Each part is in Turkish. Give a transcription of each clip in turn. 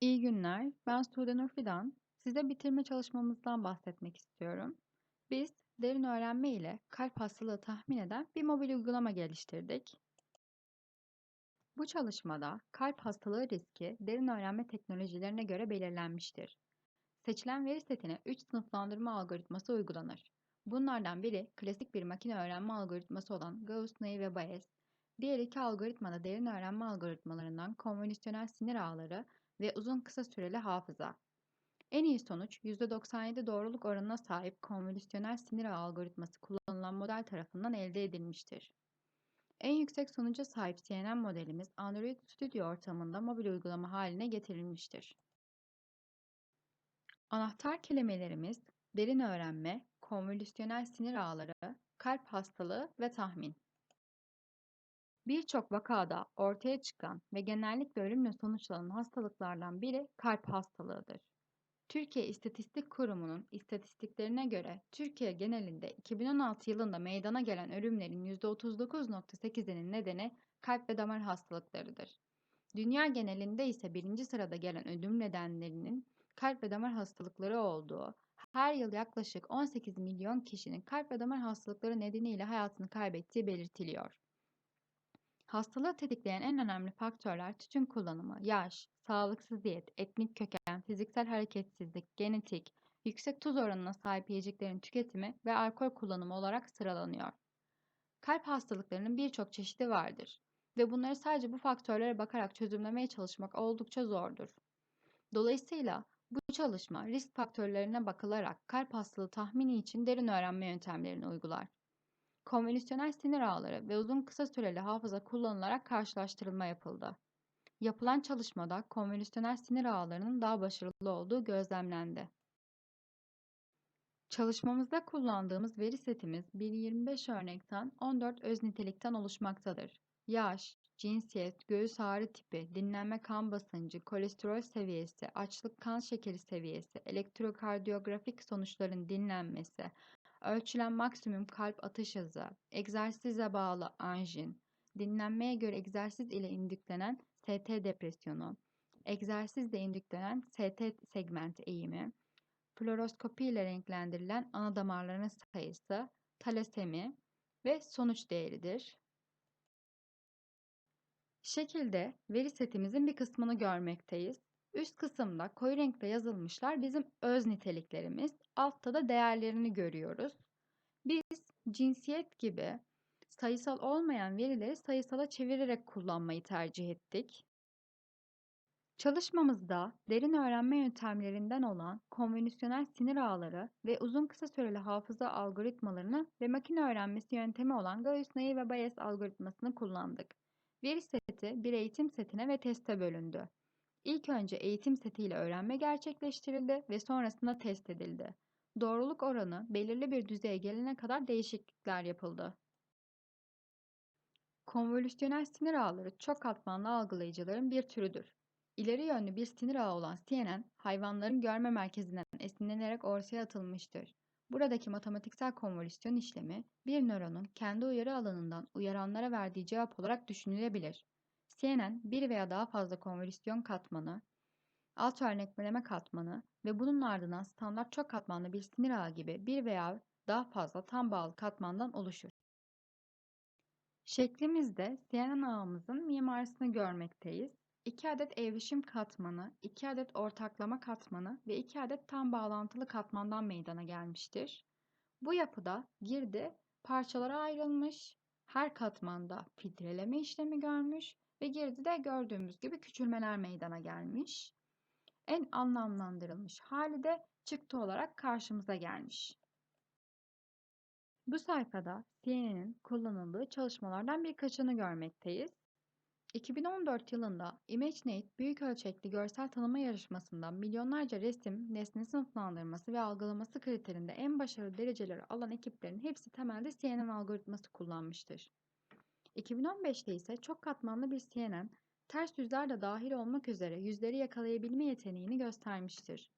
İyi günler. Ben Sude Nur Fidan. Size bitirme çalışmamızdan bahsetmek istiyorum. Biz derin öğrenme ile kalp hastalığı tahmin eden bir mobil uygulama geliştirdik. Bu çalışmada kalp hastalığı riski derin öğrenme teknolojilerine göre belirlenmiştir. Seçilen veri setine 3 sınıflandırma algoritması uygulanır. Bunlardan biri klasik bir makine öğrenme algoritması olan Gauss-Ney ve Bayes. Diğer iki algoritma da derin öğrenme algoritmalarından konvolüsyonel sinir ağları ve uzun kısa süreli hafıza. En iyi sonuç %97 doğruluk oranına sahip konvolüsyonel sinir ağı algoritması kullanılan model tarafından elde edilmiştir. En yüksek sonuca sahip CNN modelimiz Android Studio ortamında mobil uygulama haline getirilmiştir. Anahtar kelimelerimiz derin öğrenme, konvolüsyonel sinir ağları, kalp hastalığı ve tahmin. Birçok vakada ortaya çıkan ve genellikle ölümle sonuçlanan hastalıklardan biri kalp hastalığıdır. Türkiye İstatistik Kurumu'nun istatistiklerine göre Türkiye genelinde 2016 yılında meydana gelen ölümlerin %39.8'inin nedeni kalp ve damar hastalıklarıdır. Dünya genelinde ise birinci sırada gelen ölüm nedenlerinin kalp ve damar hastalıkları olduğu, her yıl yaklaşık 18 milyon kişinin kalp ve damar hastalıkları nedeniyle hayatını kaybettiği belirtiliyor. Hastalığı tetikleyen en önemli faktörler tütün kullanımı, yaş, sağlıksız diyet, etnik köken, fiziksel hareketsizlik, genetik, yüksek tuz oranına sahip yiyeceklerin tüketimi ve alkol kullanımı olarak sıralanıyor. Kalp hastalıklarının birçok çeşidi vardır ve bunları sadece bu faktörlere bakarak çözümlemeye çalışmak oldukça zordur. Dolayısıyla bu çalışma risk faktörlerine bakılarak kalp hastalığı tahmini için derin öğrenme yöntemlerini uygular. Konvolüsyonel sinir ağları ve uzun kısa süreli hafıza kullanılarak karşılaştırılma yapıldı. Yapılan çalışmada konvolüsyonel sinir ağlarının daha başarılı olduğu gözlemlendi. Çalışmamızda kullandığımız veri setimiz 1025 örnekten 14 öz nitelikten oluşmaktadır. Yaş, cinsiyet, göğüs ağrı tipi, dinlenme kan basıncı, kolesterol seviyesi, açlık kan şekeri seviyesi, elektrokardiyografik sonuçların dinlenmesi, ölçülen maksimum kalp atış hızı, egzersize bağlı anjin, dinlenmeye göre egzersiz ile indüklenen ST depresyonu, egzersizle indüklenen ST segment eğimi, fluoroskopi ile renklendirilen ana damarların sayısı, talasemi ve sonuç değeridir. Şekilde veri setimizin bir kısmını görmekteyiz. Üst kısımda koyu renkte yazılmışlar bizim öz niteliklerimiz. Altta da değerlerini görüyoruz. Biz cinsiyet gibi sayısal olmayan verileri sayısala çevirerek kullanmayı tercih ettik. Çalışmamızda derin öğrenme yöntemlerinden olan konvolüsyonel sinir ağları ve uzun kısa süreli hafıza algoritmalarını ve makine öğrenmesi yöntemi olan Gauss-Ney ve Bayes algoritmasını kullandık. Veri seti bir eğitim setine ve teste bölündü. İlk önce eğitim setiyle öğrenme gerçekleştirildi ve sonrasında test edildi. Doğruluk oranı belirli bir düzeye gelene kadar değişiklikler yapıldı. Konvolüsyonel sinir ağları çok katmanlı algılayıcıların bir türüdür. İleri yönlü bir sinir ağı olan CNN, hayvanların görme merkezinden esinlenerek ortaya atılmıştır. Buradaki matematiksel konvolüsyon işlemi, bir nöronun kendi uyarı alanından uyaranlara verdiği cevap olarak düşünülebilir. CNN, bir veya daha fazla konvolüsyon katmanı, alt örnekleme katmanı ve bunun ardından standart çok katmanlı bir sinir ağı gibi bir veya daha fazla tam bağlı katmandan oluşur. Şeklimizde CNN ağımızın mimarisini görmekteyiz. 2 adet evrişim katmanı, 2 adet ortaklama katmanı ve 2 adet tam bağlantılı katmandan meydana gelmiştir. Bu yapıda girdi parçalara ayrılmış, her katmanda filtreleme işlemi görmüş ve girdide gördüğümüz gibi küçülmeler meydana gelmiş. En anlamlandırılmış hali de çıktı olarak karşımıza gelmiş. Bu sayfada CNN'in kullanıldığı çalışmalardan birkaçını görmekteyiz. 2014 yılında ImageNet büyük ölçekli görsel tanıma yarışmasında milyonlarca resim, nesne sınıflandırması ve algılaması kriterinde en başarılı dereceleri alan ekiplerin hepsi temelde CNN algoritması kullanmıştır. 2015'te ise çok katmanlı bir CNN, ters yüzler de dahil olmak üzere yüzleri yakalayabilme yeteneğini göstermiştir.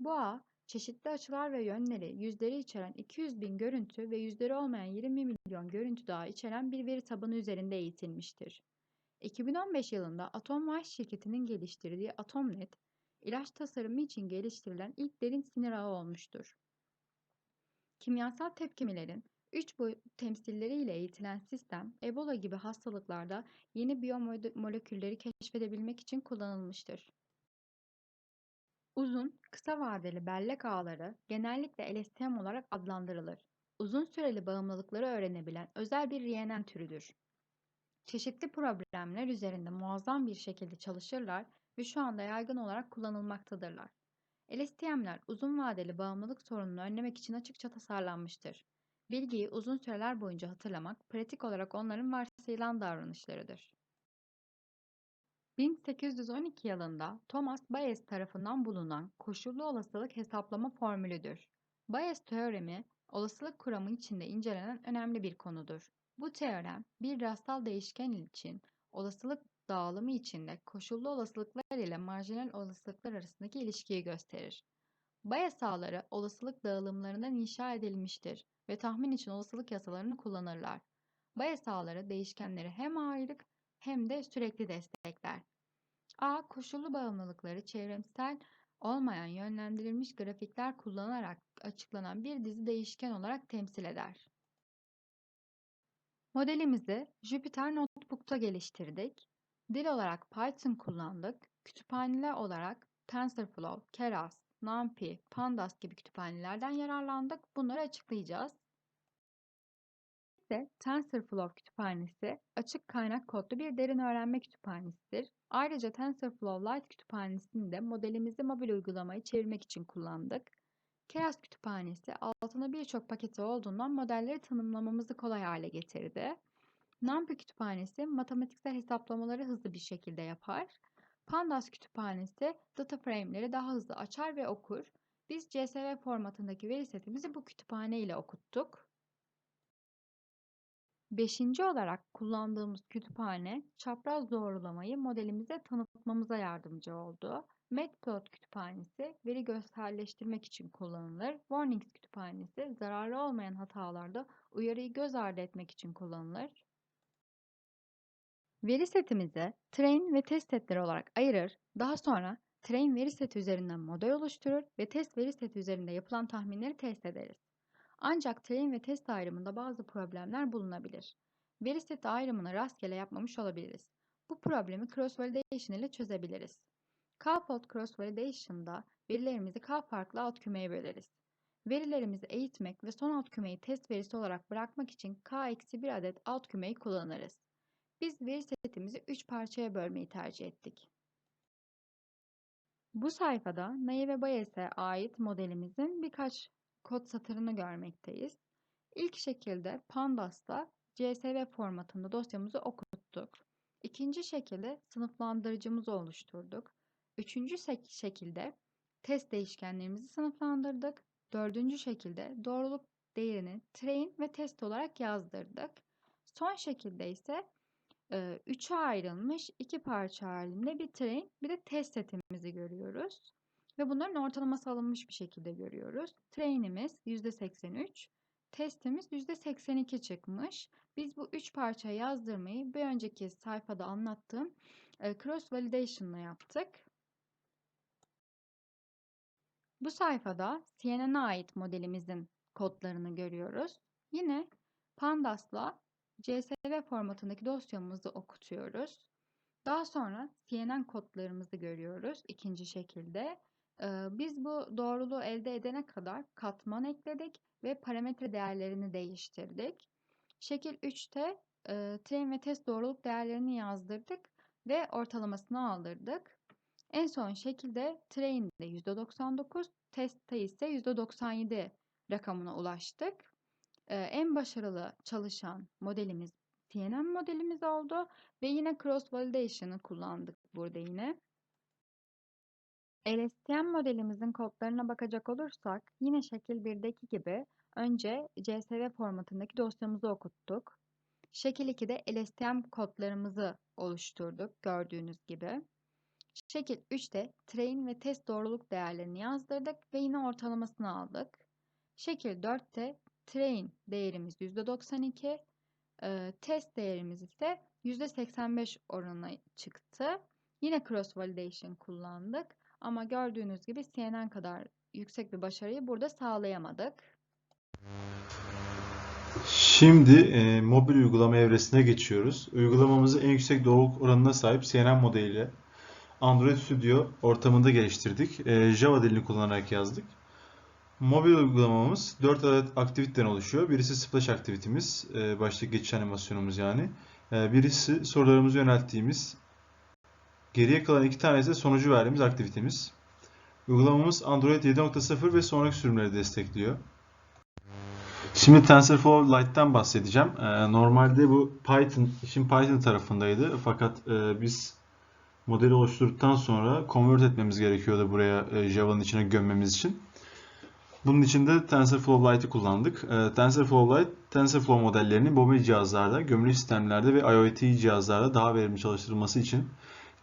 Bu ağ, çeşitli açılar ve yönleri, yüzleri içeren 200 bin görüntü ve yüzleri olmayan 20 milyon görüntü daha içeren bir veri tabanı üzerinde eğitilmiştir. 2015 yılında Atomwise şirketinin geliştirdiği AtomNet, ilaç tasarımı için geliştirilen ilk derin sinir ağı olmuştur. Kimyasal tepkimelerin 3 boyut temsilleriyle eğitilen sistem, Ebola gibi hastalıklarda yeni biyomolekülleri keşfedebilmek için kullanılmıştır. Uzun, kısa vadeli bellek ağları genellikle LSTM olarak adlandırılır. Uzun süreli bağımlılıkları öğrenebilen özel bir RNN türüdür. Çeşitli problemler üzerinde muazzam bir şekilde çalışırlar ve şu anda yaygın olarak kullanılmaktadırlar. LSTM'ler uzun vadeli bağımlılık sorununu önlemek için açıkça tasarlanmıştır. Bilgiyi uzun süreler boyunca hatırlamak, pratik olarak onların varsayılan davranışlarıdır. 1812 yılında Thomas Bayes tarafından bulunan koşullu olasılık hesaplama formülüdür. Bayes teoremi, olasılık kuramı içinde incelenen önemli bir konudur. Bu teorem, bir rastsal değişken için olasılık dağılımı içinde koşullu olasılıklar ile marjinal olasılıklar arasındaki ilişkiyi gösterir. Bayes ağları olasılık dağılımlarından inşa edilmiştir ve tahmin için olasılık yasalarını kullanırlar. Bayes ağları değişkenleri hem ayrık hem de sürekli destekler. A. Koşullu bağımlılıkları çevremsel olmayan yönlendirilmiş grafikler kullanarak açıklanan bir dizi değişken olarak temsil eder. Modelimizi Jupyter Notebook'ta geliştirdik. Dil olarak Python kullandık. Kütüphaneler olarak TensorFlow, Keras, NumPy, Pandas gibi kütüphanelerden yararlandık. Bunları açıklayacağız. ise TensorFlow kütüphanesi açık kaynak kodlu bir derin öğrenme kütüphanesidir. Ayrıca TensorFlow Lite kütüphanesini de modelimizi mobil uygulamayı çevirmek için kullandık. Keras kütüphanesi altında birçok paketi olduğundan modelleri tanımlamamızı kolay hale getirdi. NumPy kütüphanesi matematiksel hesaplamaları hızlı bir şekilde yapar. Pandas kütüphanesi data frame'leri daha hızlı açar ve okur. Biz CSV formatındaki veri setimizi bu kütüphane ile okuttuk. Beşinci olarak kullandığımız kütüphane çapraz doğrulamayı modelimize tanıtmamıza yardımcı oldu. Matplot kütüphanesi veri görselleştirmek için kullanılır. Warnings kütüphanesi zararlı olmayan hatalarda uyarıyı göz ardı etmek için kullanılır. Veri setimizi train ve test setleri olarak ayırır. Daha sonra train veri seti üzerinden model oluşturur ve test veri seti üzerinde yapılan tahminleri test ederiz. Ancak train ve test ayrımında bazı problemler bulunabilir. Veri seti ayrımını rastgele yapmamış olabiliriz. Bu problemi cross validation ile çözebiliriz. K-fold cross validation'da verilerimizi K farklı alt kümeye böleriz. Verilerimizi eğitmek ve son alt kümeyi test verisi olarak bırakmak için K-1 adet alt kümeyi kullanırız. Biz veri setimizi 3 parçaya bölmeyi tercih ettik. Bu sayfada Naive ve Bayes'e ait modelimizin birkaç kod satırını görmekteyiz. İlk şekilde Pandas'ta CSV formatında dosyamızı okuttuk. İkinci şekilde sınıflandırıcımızı oluşturduk. Üçüncü şekilde test değişkenlerimizi sınıflandırdık. Dördüncü şekilde doğruluk değerini train ve test olarak yazdırdık. Son şekilde ise e, üçe ayrılmış iki parça halinde bir train bir de test setimizi görüyoruz. Ve bunların ortalaması alınmış bir şekilde görüyoruz. Train'imiz %83, testimiz %82 çıkmış. Biz bu üç parça yazdırmayı bir önceki sayfada anlattığım cross validation ile yaptık. Bu sayfada CNN'e ait modelimizin kodlarını görüyoruz. Yine Pandas'la CSV formatındaki dosyamızı okutuyoruz. Daha sonra CNN kodlarımızı görüyoruz ikinci şekilde. Biz bu doğruluğu elde edene kadar katman ekledik ve parametre değerlerini değiştirdik. Şekil 3'te train ve test doğruluk değerlerini yazdırdık ve ortalamasını aldırdık. En son şekilde train'de %99, testte ise %97 rakamına ulaştık. En başarılı çalışan modelimiz CNN modelimiz oldu ve yine cross validation'ı kullandık burada yine. LSTM modelimizin kodlarına bakacak olursak yine şekil 1'deki gibi önce CSV formatındaki dosyamızı okuttuk. Şekil 2'de LSTM kodlarımızı oluşturduk gördüğünüz gibi. Şekil 3'te train ve test doğruluk değerlerini yazdırdık ve yine ortalamasını aldık. Şekil 4'te train değerimiz %92, e, test değerimiz ise %85 oranına çıktı. Yine cross validation kullandık. Ama gördüğünüz gibi CNN kadar yüksek bir başarıyı burada sağlayamadık. Şimdi e, mobil uygulama evresine geçiyoruz. Uygulamamızı en yüksek doğruluk oranına sahip CNN modeliyle Android Studio ortamında geliştirdik. E, Java dilini kullanarak yazdık. Mobil uygulamamız 4 adet aktiviteden oluşuyor. Birisi splash aktivitemiz, e, baştaki geçiş animasyonumuz yani. E, birisi sorularımızı yönelttiğimiz, geriye kalan iki tanesi de sonucu verdiğimiz aktivitemiz. Uygulamamız Android 7.0 ve sonraki sürümleri destekliyor. Şimdi TensorFlow Lite'den bahsedeceğim. Ee, normalde bu Python, işin Python tarafındaydı. Fakat e, biz modeli oluşturduktan sonra convert etmemiz gerekiyordu buraya e, Java'nın içine gömmemiz için. Bunun için de TensorFlow Lite'ı kullandık. E, TensorFlow Lite, TensorFlow modellerini mobil cihazlarda, gömülü sistemlerde ve IoT cihazlarda daha verimli çalıştırılması için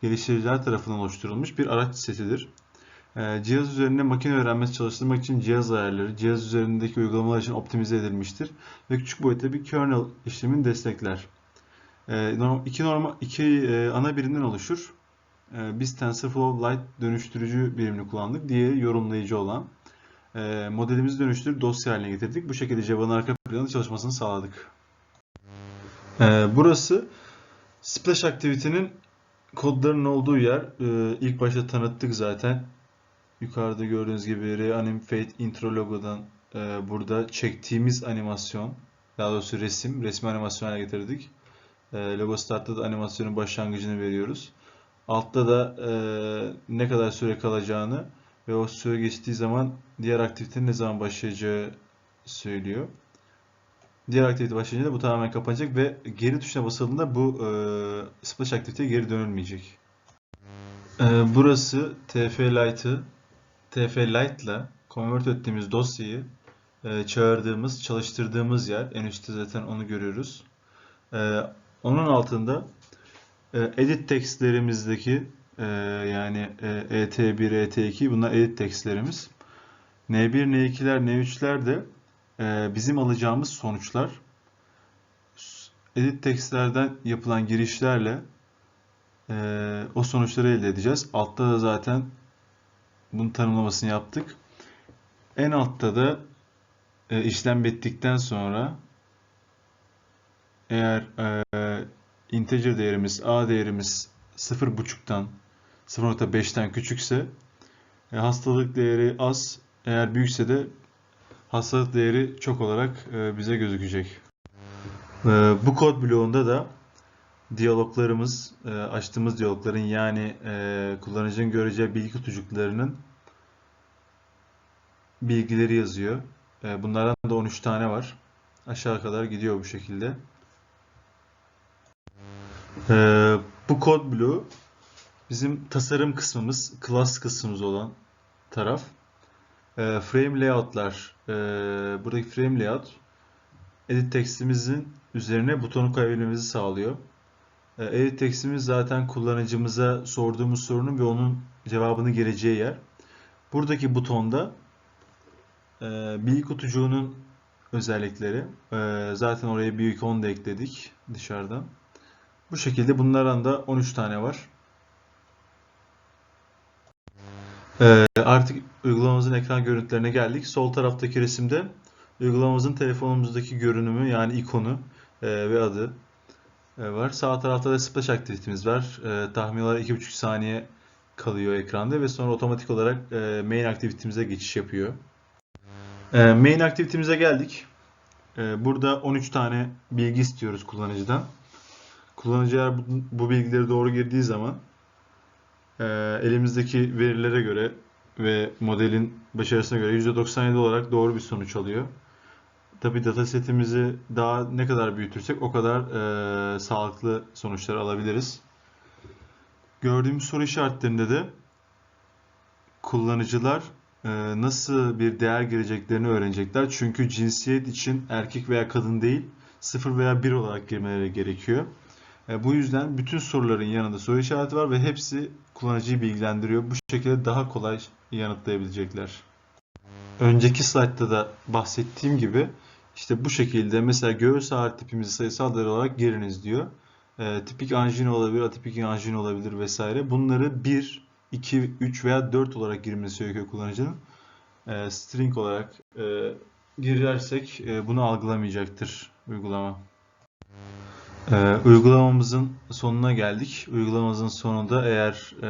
geliştiriciler tarafından oluşturulmuş bir araç setidir. Ee, Cihaz üzerinde makine öğrenmesi çalıştırmak için cihaz ayarları, cihaz üzerindeki uygulamalar için optimize edilmiştir ve küçük boyutta bir kernel işlemini destekler. Ee, norm- İki, normal, iki e, ana birimden oluşur. Ee, Biz TensorFlow Lite dönüştürücü birimini kullandık. Diğeri yorumlayıcı olan. Ee, Modelimizi dönüştürüp dosya haline getirdik. Bu şekilde Java'nın arka planında çalışmasını sağladık. Ee, Burası Splash Activity'nin kodların olduğu yer. Ee, İlk başta tanıttık zaten. Yukarıda gördüğünüz gibi Reanimate intro logodan e, burada çektiğimiz animasyon, daha doğrusu resim, resmi animasyon haline getirdik. E, logo startta da animasyonun başlangıcını veriyoruz. Altta da e, ne kadar süre kalacağını ve o süre geçtiği zaman diğer aktivitenin ne zaman başlayacağı söylüyor. Diğer aktivite başlayınca da bu tamamen kapanacak ve geri tuşuna basıldığında bu e, splash aktiviteye geri dönülmeyecek. E, burası TF Lite'ı TF Lite'la convert ettiğimiz dosyayı e, çağırdığımız, çalıştırdığımız yer. En üstte zaten onu görüyoruz. E, onun altında e, edit textlerimizdeki e, yani e, ET1, ET2 bunlar edit textlerimiz. N1, N2'ler, N3'ler de e, bizim alacağımız sonuçlar. Edit textlerden yapılan girişlerle e, o sonuçları elde edeceğiz. Altta da zaten bunun tanımlamasını yaptık. En altta da e, işlem bittikten sonra eğer e, integer değerimiz a değerimiz 0.5'tan 0.5'ten küçükse e, hastalık değeri az eğer büyükse de hastalık değeri çok olarak e, bize gözükecek. E, bu kod bloğunda da diyaloglarımız, e, açtığımız diyalogların yani e, kullanıcının göreceği bilgi kutucuklarının bilgileri yazıyor. E, bunlardan da 13 tane var. Aşağı kadar gidiyor bu şekilde. E, bu kod bloğu bizim tasarım kısmımız, class kısmımız olan taraf. E, frame layout'lar, e, buradaki frame layout edit textimizin üzerine butonu koyabilmemizi sağlıyor. E, Edit textimiz zaten kullanıcımıza sorduğumuz sorunun ve onun cevabını geleceği yer. Buradaki butonda e, bilgi kutucuğunun özellikleri. E, zaten oraya bir ikon da ekledik dışarıdan. Bu şekilde bunlardan da 13 tane var. E, artık uygulamamızın ekran görüntülerine geldik. Sol taraftaki resimde uygulamamızın telefonumuzdaki görünümü yani ikonu e, ve adı e, var. Sağ tarafta da splash aktivitemiz var. E, tahmin olarak 2,5 saniye kalıyor ekranda ve sonra otomatik olarak e, main aktivitemize geçiş yapıyor. Main aktivitemize geldik. Burada 13 tane bilgi istiyoruz kullanıcıdan. Kullanıcı eğer bu, bu bilgileri doğru girdiği zaman e, elimizdeki verilere göre ve modelin başarısına göre %97 olarak doğru bir sonuç alıyor. Tabi datasetimizi daha ne kadar büyütürsek o kadar e, sağlıklı sonuçlar alabiliriz. Gördüğümüz soru işaretlerinde de kullanıcılar e, nasıl bir değer gireceklerini öğrenecekler. Çünkü cinsiyet için erkek veya kadın değil 0 veya 1 olarak girmeleri gerekiyor. E, bu yüzden bütün soruların yanında soru işareti var ve hepsi kullanıcıyı bilgilendiriyor. Bu şekilde daha kolay yanıtlayabilecekler. Önceki slaytta da bahsettiğim gibi işte bu şekilde mesela göğüs ağrı tipimizi sayısal değer olarak giriniz diyor. E, tipik anjin olabilir, atipik anjin olabilir vesaire. Bunları bir 2, 3 veya 4 olarak girmesi gerekiyor kullanıcının. E, string olarak e, girersek e, bunu algılamayacaktır uygulama. E, uygulamamızın sonuna geldik. Uygulamamızın sonunda eğer e,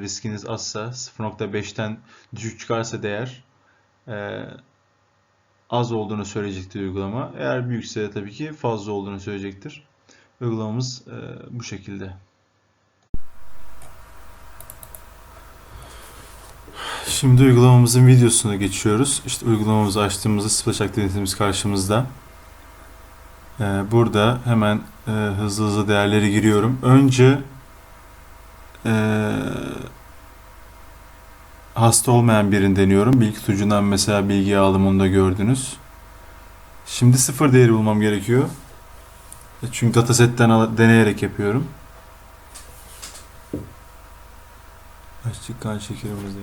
riskiniz azsa 0.5'ten düşük çıkarsa değer e, az olduğunu söyleyecektir uygulama. Eğer büyükse de tabii ki fazla olduğunu söyleyecektir. Uygulamamız e, bu şekilde. Şimdi uygulamamızın videosuna geçiyoruz. İşte uygulamamızı açtığımızda Splash aktivitemiz karşımızda. Ee, burada hemen e, hızlı hızlı değerleri giriyorum. Önce e, hasta olmayan birini deniyorum. Bilgi tutucundan mesela bilgi aldım onu da gördünüz. Şimdi sıfır değeri bulmam gerekiyor. E, Çünkü datasetten deneyerek yapıyorum. Açtık kan şekerimizi de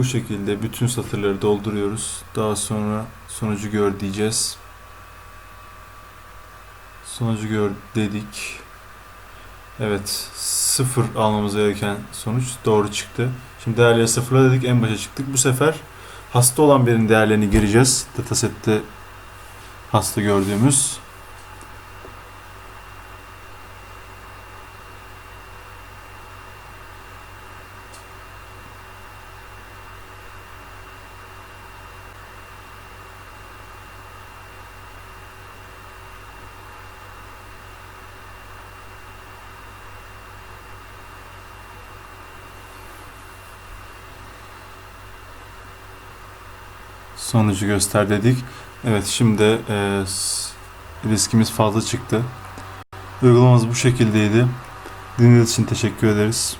Bu şekilde bütün satırları dolduruyoruz. Daha sonra sonucu gör diyeceğiz. Sonucu gör dedik. Evet, sıfır almamız gereken sonuç doğru çıktı. Şimdi değerleri sıfırla dedik, en başa çıktık. Bu sefer hasta olan birinin değerlerini gireceğiz. Datasette hasta gördüğümüz. Sonucu göster dedik. Evet şimdi e, riskimiz fazla çıktı. Uygulamamız bu şekildeydi. Dinlediğiniz için teşekkür ederiz.